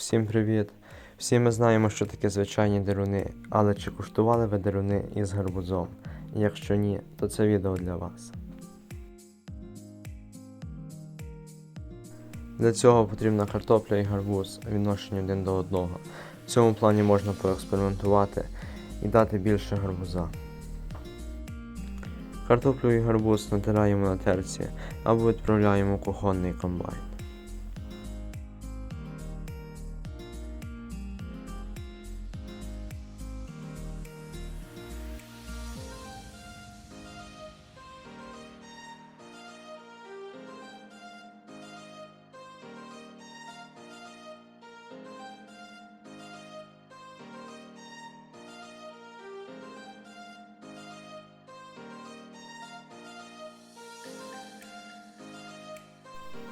Всім привіт! Всі ми знаємо, що таке звичайні деруни, але чи куштували ви деруни із гарбузом? Якщо ні, то це відео для вас. Для цього потрібна картопля і гарбуз відношені один до одного. В цьому плані можна поекспериментувати і дати більше гарбуза. Картоплю і гарбуз натираємо на терці або відправляємо кухонний комбайн.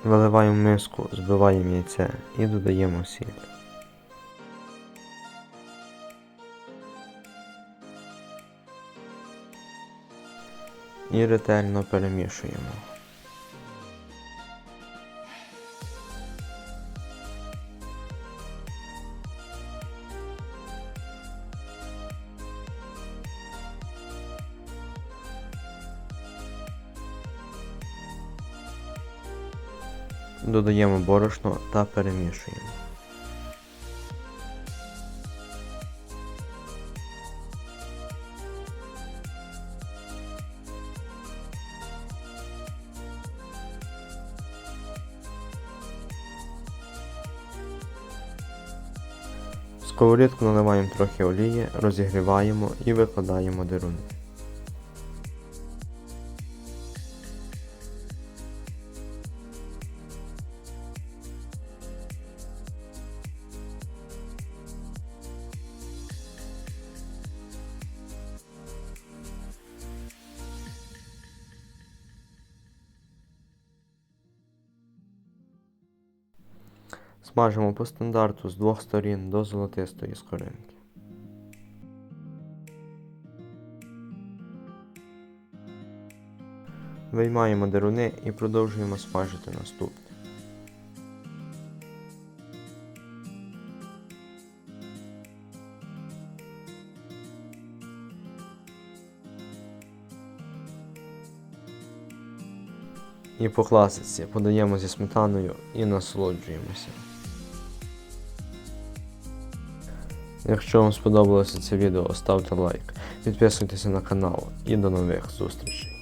Виливаємо миску, збиваємо яйце і додаємо сіль. І ретельно перемішуємо. Додаємо борошно та перемішуємо. Сковорідку наливаємо трохи олії, розігріваємо і викладаємо деруни. Смажимо по стандарту з двох сторін до золотистої скоринки. Виймаємо деруни і продовжуємо смажити наступне. І по класиці подаємо зі сметаною і насолоджуємося. Якщо вам сподобалося це відео, ставте лайк, підписуйтесь на канал і до нових зустрічей.